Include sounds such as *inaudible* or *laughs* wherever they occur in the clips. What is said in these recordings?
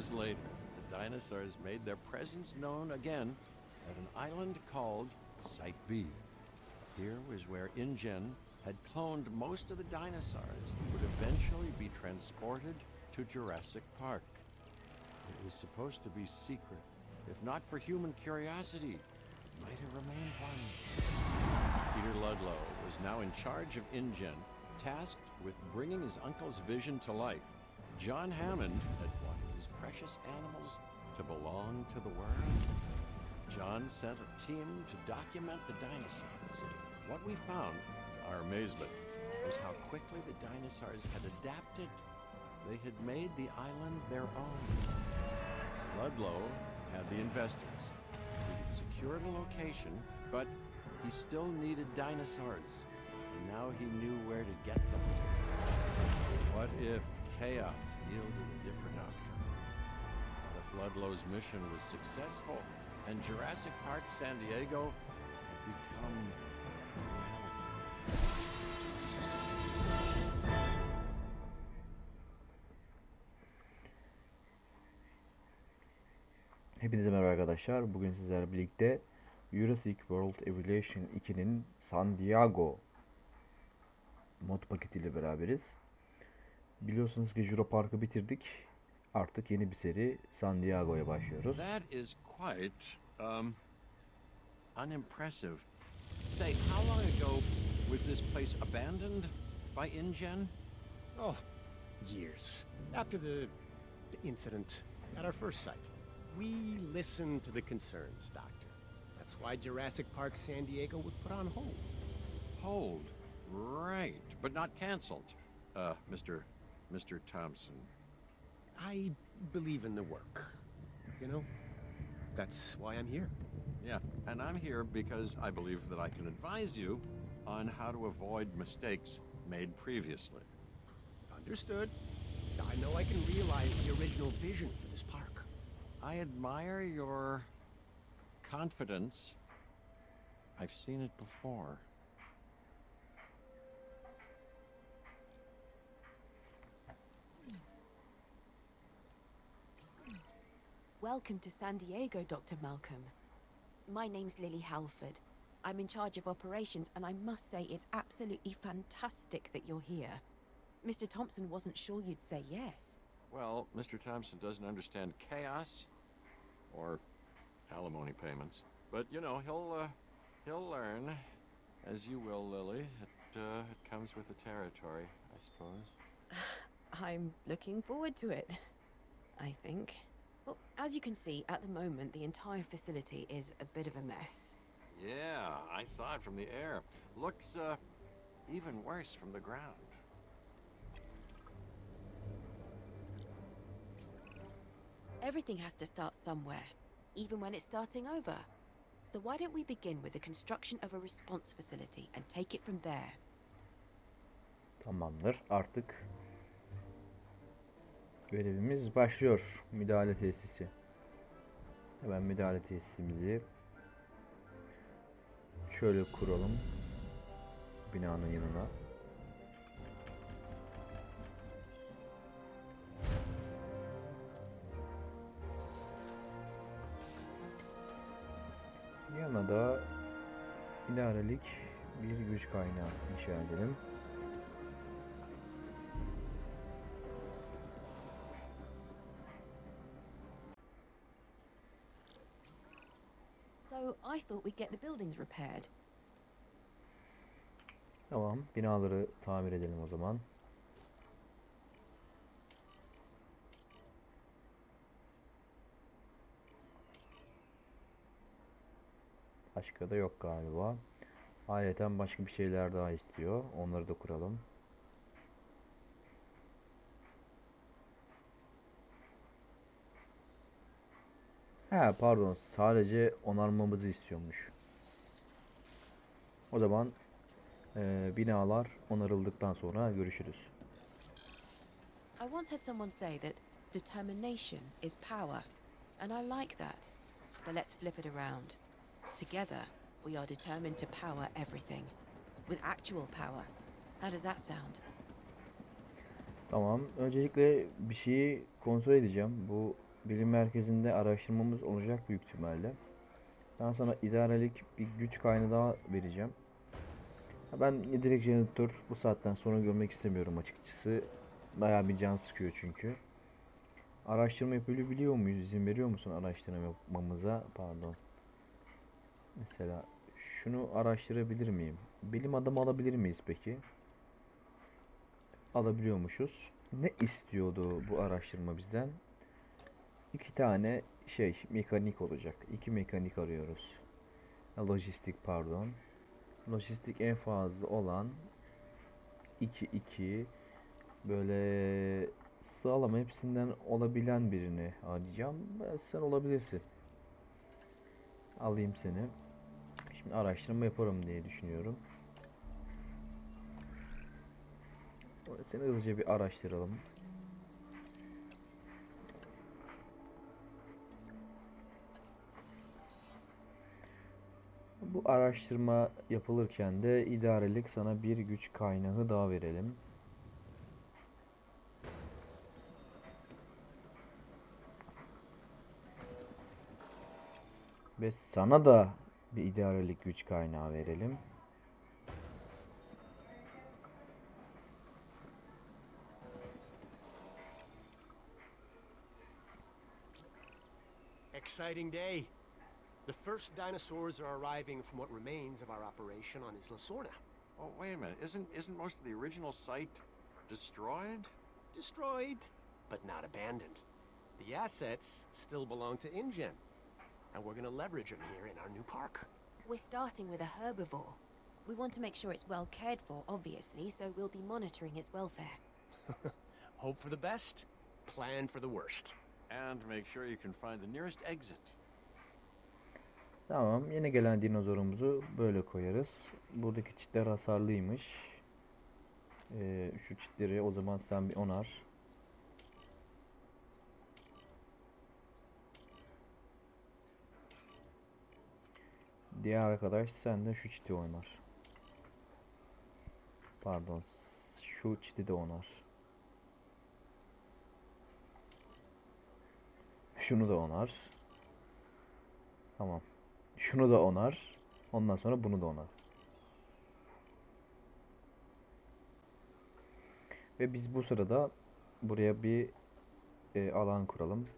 years later, the dinosaurs made their presence known again at an island called Site B. Here was where InGen had cloned most of the dinosaurs that would eventually be transported to Jurassic Park. It was supposed to be secret. If not for human curiosity, it might have remained one. Peter Ludlow was now in charge of InGen, tasked with bringing his uncle's vision to life. John Hammond had precious animals to belong to the world. John sent a team to document the dinosaurs. What we found, to our amazement, was how quickly the dinosaurs had adapted. They had made the island their own. Ludlow had the investors. He had secured a location, but he still needed dinosaurs. And now he knew where to get them. What if chaos yielded a different outcome? Ludlow's mission was successful and Jurassic Park San Diego had become? Hepinize merhaba arkadaşlar. Bugün sizlerle birlikte Jurassic World Evolution 2'nin San Diego mod paketiyle beraberiz. Biliyorsunuz ki Jura Park'ı bitirdik. Artık yeni bir seri San Diego'ya başlıyoruz. That is quite um unimpressive. Say, how long ago was this place abandoned by InGen? Oh, years. After the, the incident at our first site, we listened to the concerns, Doctor. That's why Jurassic Park San Diego was put on hold. Hold. Right, but not canceled. Uh, Mr. Mr. Thompson. I believe in the work. You know, that's why I'm here. Yeah, and I'm here because I believe that I can advise you on how to avoid mistakes made previously. Understood. I know I can realize the original vision for this park. I admire your confidence. I've seen it before. Welcome to San Diego, Dr. Malcolm. My name's Lily Halford. I'm in charge of operations, and I must say it's absolutely fantastic that you're here. Mr. Thompson wasn't sure you'd say yes. Well, Mr. Thompson doesn't understand chaos or alimony payments, but you know he'll uh, he'll learn, as you will, Lily. It uh, it comes with the territory, I suppose. *sighs* I'm looking forward to it. I think. Well, as you can see, at the moment, the entire facility is a bit of a mess. Yeah, I saw it from the air. Looks uh, even worse from the ground. Everything has to start somewhere, even when it's starting over. So why don't we begin with the construction of a response facility and take it from there? Tamamdır. Artık görevimiz başlıyor. Müdahale tesisi. Hemen müdahale tesisimizi şöyle kuralım. Binanın yanına. Yana da idarelik bir güç kaynağı inşa edelim. Thought we'd get the buildings repaired. Tamam, binaları tamir edelim o zaman. Başka da yok galiba. Ayrıca başka bir şeyler daha istiyor. Onları da kuralım. He pardon sadece onarmamızı istiyormuş. O zaman eee, binalar onarıldıktan sonra görüşürüz. I once had someone say that determination is power, and I like that. But let's flip it around. Together, we are determined to power everything. With actual power. How does that sound? Tamam. Öncelikle bir şeyi kontrol edeceğim. Bu bilim merkezinde araştırmamız olacak büyük ihtimalle. Daha sonra idarelik bir güç kaynağı daha vereceğim. Ben direkt jeneratör bu saatten sonra görmek istemiyorum açıkçası. Bayağı bir can sıkıyor çünkü. Araştırma yapabiliyor muyuz? İzin veriyor musun araştırma yapmamıza? Pardon. Mesela şunu araştırabilir miyim? Bilim adamı alabilir miyiz peki? Alabiliyormuşuz. Ne istiyordu bu araştırma bizden? İki tane şey mekanik olacak. İki mekanik arıyoruz. Ha, Lojistik pardon. Lojistik en fazla olan 2 2 böyle sağlam hepsinden olabilen birini arayacağım. Ben- Sen olabilirsin. Alayım seni. Şimdi araştırma yaparım diye düşünüyorum. Seni hızlıca bir araştıralım. Bu araştırma yapılırken de idarelik sana bir güç kaynağı daha verelim. Ve sana da bir idarelik güç kaynağı verelim. Exciting day. The first dinosaurs are arriving from what remains of our operation on Isla Sorna. Oh, wait a minute. Isn't isn't most of the original site destroyed? Destroyed, but not abandoned. The assets still belong to InGen, and we're gonna leverage them here in our new park. We're starting with a herbivore. We want to make sure it's well cared for, obviously, so we'll be monitoring its welfare. *laughs* Hope for the best, plan for the worst. And make sure you can find the nearest exit. Tamam, yeni gelen dinozorumuzu böyle koyarız. Buradaki çitler hasarlıymış. Ee, şu çitleri o zaman sen bir onar. Diğer arkadaş sen de şu çiti onar. Pardon, şu çiti de onar. Şunu da onar. Tamam. Şunu da onar. Ondan sonra bunu da onar. Ve biz bu sırada buraya bir e, alan kuralım.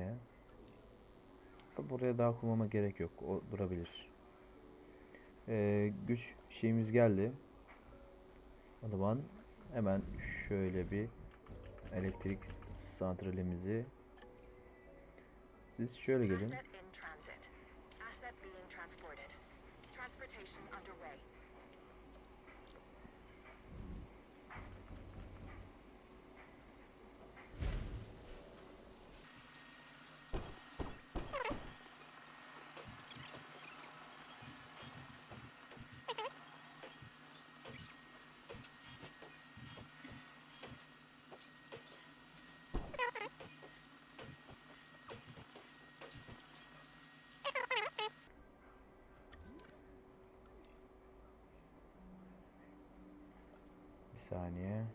Bu ne? Buraya daha kurmama gerek yok. O durabilir. Ee, güç şeyimiz geldi. O zaman hemen şöyle bir elektrik santralimizi siz şöyle gelin. Saniye.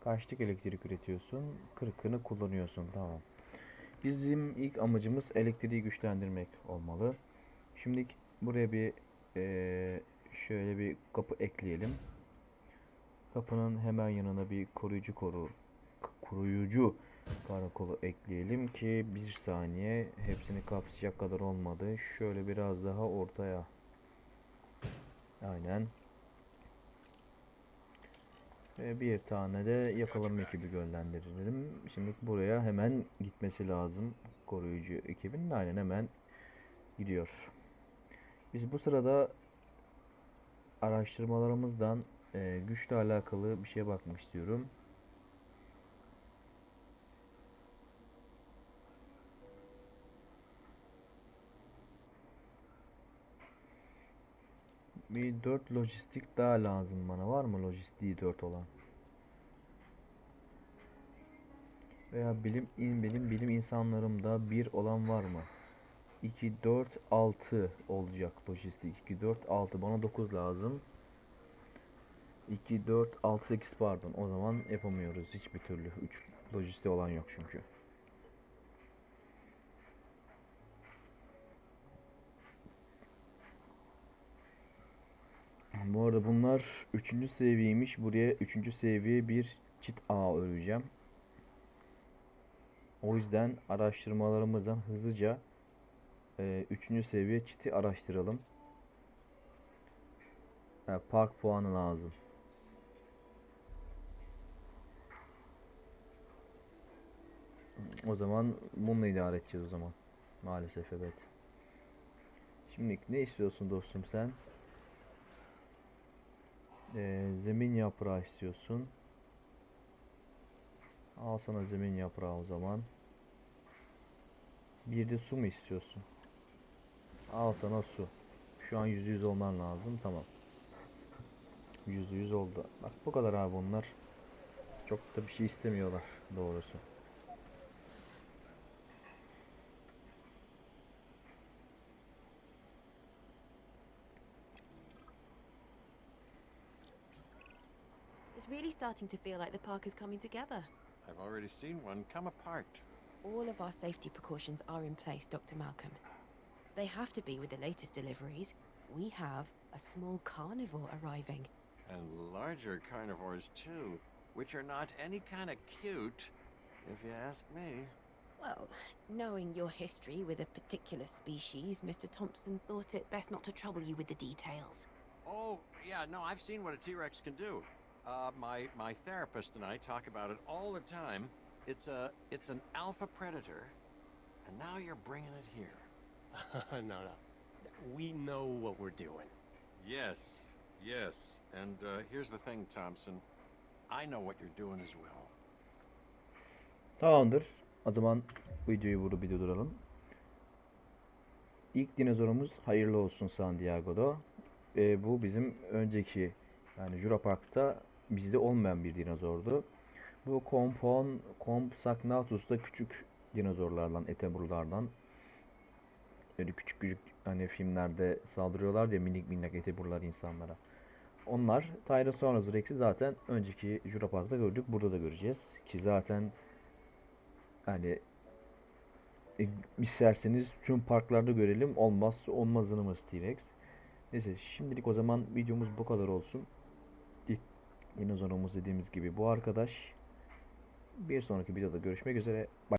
Kaçlık elektrik üretiyorsun? 40'ını kullanıyorsun. Tamam. Bizim ilk amacımız elektriği güçlendirmek olmalı. Şimdi buraya bir eee, şöyle bir kapı ekleyelim. Kapının hemen yanına bir koruyucu koru koruyucu karakolu ekleyelim ki bir saniye hepsini kapsayacak kadar olmadı. Şöyle biraz daha ortaya Aynen. Ve bir tane de yakalama ekibi gönderelim. Şimdi buraya hemen gitmesi lazım. Koruyucu ekibinin aynen hemen gidiyor. Biz bu sırada araştırmalarımızdan e, güçle alakalı bir şeye bakmak istiyorum. Bir 4 lojistik daha lazım bana. Var mı lojistiği 4 olan? Veya bilim in bilim bilim insanlarımda bir olan var mı? 2 4 6 olacak lojistik. 2 4 6 bana 9 lazım. 2 4 6 8 pardon. O zaman yapamıyoruz hiçbir türlü. 3 lojistiği olan yok çünkü. Bu arada bunlar 3. seviyeymiş. Buraya 3. seviye bir çit ağ öreceğim. O yüzden araştırmalarımızdan hızlıca 3. seviye çiti araştıralım. Ha, park puanı lazım. O zaman bununla idare edeceğiz o zaman. Maalesef evet. Şimdi ne istiyorsun dostum sen? Ee, zemin yaprağı istiyorsun. Al sana zemin yaprağı o zaman. Bir de su mu istiyorsun? Al sana su. Şu an yüzde yüz olman lazım. Tamam. Yüzde yüz oldu. Bak bu kadar abi onlar. Çok da bir şey istemiyorlar doğrusu. It's really starting to feel like the park is coming together. I've already seen one come apart. All of our safety precautions are in place, Dr. Malcolm. They have to be with the latest deliveries. We have a small carnivore arriving. And larger carnivores, too, which are not any kind of cute, if you ask me. Well, knowing your history with a particular species, Mr. Thompson thought it best not to trouble you with the details. Oh, yeah, no, I've seen what a T-Rex can do. Uh, my my therapist and I talk about it all the time. It's a it's an alpha predator, and now you're bringing it here. *laughs* no, no. We know what we're doing. Yes, yes. And uh, here's the thing, Thompson. I know what you're doing as well. Tamamdır. O zaman videoyu burada bir durduralım. İlk dinozorumuz hayırlı olsun San Diego'da. Ee, bu bizim önceki yani Jura Park'ta bizde olmayan bir dinozordu. Bu Compon, Compsognathus da küçük dinozorlardan, eteburlardan. Böyle küçük küçük hani filmlerde saldırıyorlar ya minik minik eteburlar insanlara. Onlar Tyrannosaurus Rex'i zaten önceki Jura Park'ta gördük. Burada da göreceğiz. Ki zaten hani e, isterseniz tüm parklarda görelim. Olmazsa olmazınımız T-Rex. Neyse şimdilik o zaman videomuz bu kadar olsun. İlk dinozorumuz dediğimiz gibi bu arkadaş. Bir sonraki videoda görüşmek üzere. Bye.